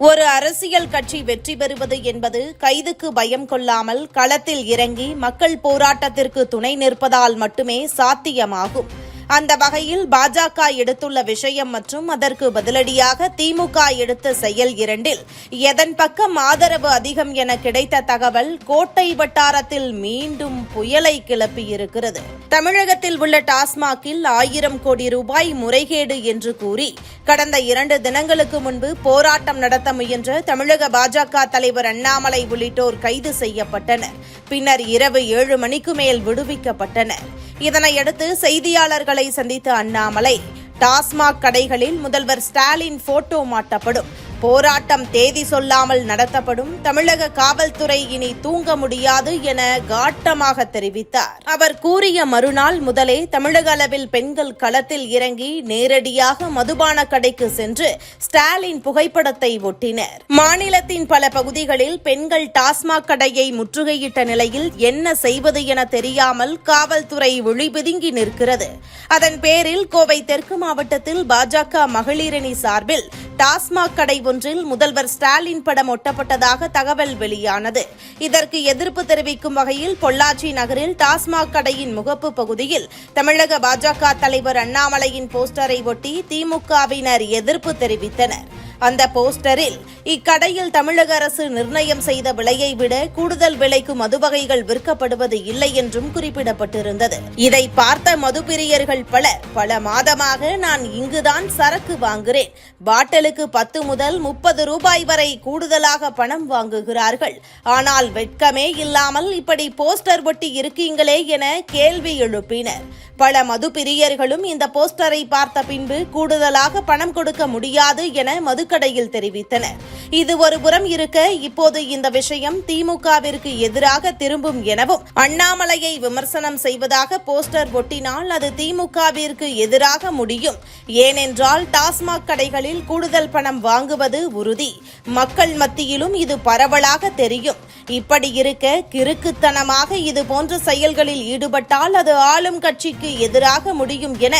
ஒரு அரசியல் கட்சி வெற்றி பெறுவது என்பது கைதுக்கு பயம் கொள்ளாமல் களத்தில் இறங்கி மக்கள் போராட்டத்திற்கு துணை நிற்பதால் மட்டுமே சாத்தியமாகும். அந்த வகையில் பாஜக எடுத்துள்ள விஷயம் மற்றும் அதற்கு பதிலடியாக திமுக எடுத்த செயல் இரண்டில் எதன் பக்கம் ஆதரவு அதிகம் என கிடைத்த தகவல் கோட்டை வட்டாரத்தில் மீண்டும் புயலை கிளப்பியிருக்கிறது தமிழகத்தில் உள்ள டாஸ்மாகில் ஆயிரம் கோடி ரூபாய் முறைகேடு என்று கூறி கடந்த இரண்டு தினங்களுக்கு முன்பு போராட்டம் நடத்த முயன்ற தமிழக பாஜக தலைவர் அண்ணாமலை உள்ளிட்டோர் கைது செய்யப்பட்டனர். பின்னர் இரவு ஏழு மணிக்கு மேல் விடுவிக்கப்பட்டனர். இதனையடுத்து செய்தியாளர்களை சந்தித்த அண்ணாமலை டாஸ்மாக் கடைகளில் முதல்வர் ஸ்டாலின் போட்டோ மாட்டப்படும். போராட்டம் தேதி சொல்லாமல் நடத்தப்படும் தமிழக காவல்துறை இனி தூங்க முடியாது என காட்டமாக தெரிவித்தார். அவர் கூறிய மறுநாள் முதலே தமிழக அளவில் பெண்கள் களத்தில் இறங்கி நேரடியாக மதுபான கடைக்கு சென்று ஸ்டாலின் புகைப்படத்தை ஒட்டினர். மாநிலத்தின் பல பகுதிகளில் பெண்கள் டாஸ்மாக் கடையை முற்றுகையிட்ட நிலையில் என்ன செய்வது என தெரியாமல் காவல்துறை ஒளிபிதுங்கி நிற்கிறது. அதன் பேரில் கோவை தெற்கு மாவட்டத்தில் பாஜக மகளிரணி சார்பில் டாஸ்மாக் கடை ஒன்றில் முதல்வர் ஸ்டாலின் படம் ஒட்டப்பட்டதாக தகவல் வெளியானது. இதற்கு எதிர்ப்பு தெரிவிக்கும் வகையில் பொள்ளாச்சி நகரில் டாஸ்மாக் கடையின் முகப்பு பகுதியில் தமிழக பாஜக தலைவர் அண்ணாமலையின் போஸ்டரை ஒட்டி திமுகவினர் எதிர்ப்பு தெரிவித்தனர். அந்த போஸ்டரில் இக்கடையில் தமிழக அரசு நிர்ணயம் செய்த விலையை விட கூடுதல் விலைக்கு மதுவகைகள் விற்கப்படுவது இல்லை என்றும் குறிப்பிடப்பட்டிருந்தது. இதை பார்த்த மதுப்பிரியர்கள் பலர் பல மாதமாக நான் இங்குதான் சரக்கு வாங்குகிறேன் பாட்டிலுக்கு பத்து முதல் முப்பது ரூபாய் வரை கூடுதலாக பணம் வாங்குகிறார்கள். ஆனால் வெட்கமே இல்லாமல் இப்படி போஸ்டர் ஒட்டி இருக்கீங்களே என கேள்வி எழுப்பினர். பல மதுப்பிரியர்களும் இந்த போஸ்டரை பார்த்த பின்பு கூடுதலாக பணம் கொடுக்க முடியாது என மதுக்கடையில் தெரிவித்தனர். இது ஒரு புறம் இருக்க இப்போது இந்த விஷயம் திமுகவிற்கு எதிராக திரும்பும் எனவும் அண்ணாமலையை விமர்சனம் செய்வதாக போஸ்டர் ஒட்டினால் அது திமுகவிற்கு எதிராக முடியும். ஏனென்றால் டாஸ்மாக் கடைகளில் கூடுதல் பணம் வாங்குவது உறுதி. மக்கள் மத்தியிலும் இது பரவலாக தெரியும். இப்படி இருக்க கிறுக்குத்தனமாக இது போன்ற செயல்களில் ஈடுபட்டால் அது ஆளும் கட்சிக்கு எதிராக முடியும் என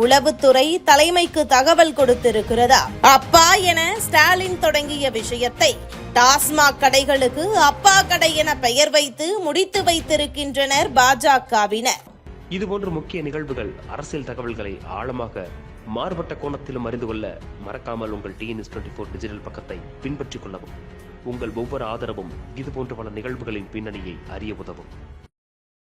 உளவுத்துறை தலைமைக்கு தகவல் கொடுத்திருக்கிறதா? அப்பா என ஸ்டாலின் தொடங்கிய விஷயத்தை டாஸ்மாக் கடைகளுக்கு அப்பா கடை என பெயர் வைத்து முடித்து வைத்திருக்கின்றனர் பாஜகவினர். இதுபோன்ற முக்கிய நிகழ்வுகள் அரசியல் தகவல்களை ஆழமாக மாறுபட்ட கோணத்திலும் அறிந்து கொள்ள மறக்காமல் உங்கள் டிஎன்எஸ் டுவெண்ட்டி ஃபோர் டிஜிட்டல் பக்கத்தை பின்பற்றிக் கொள்ளவும். உங்கள் ஒவ்வொரு ஆதரவும் இதுபோன்ற பல நிகழ்வுகளின் பின்னணியை அறிய உதவும்.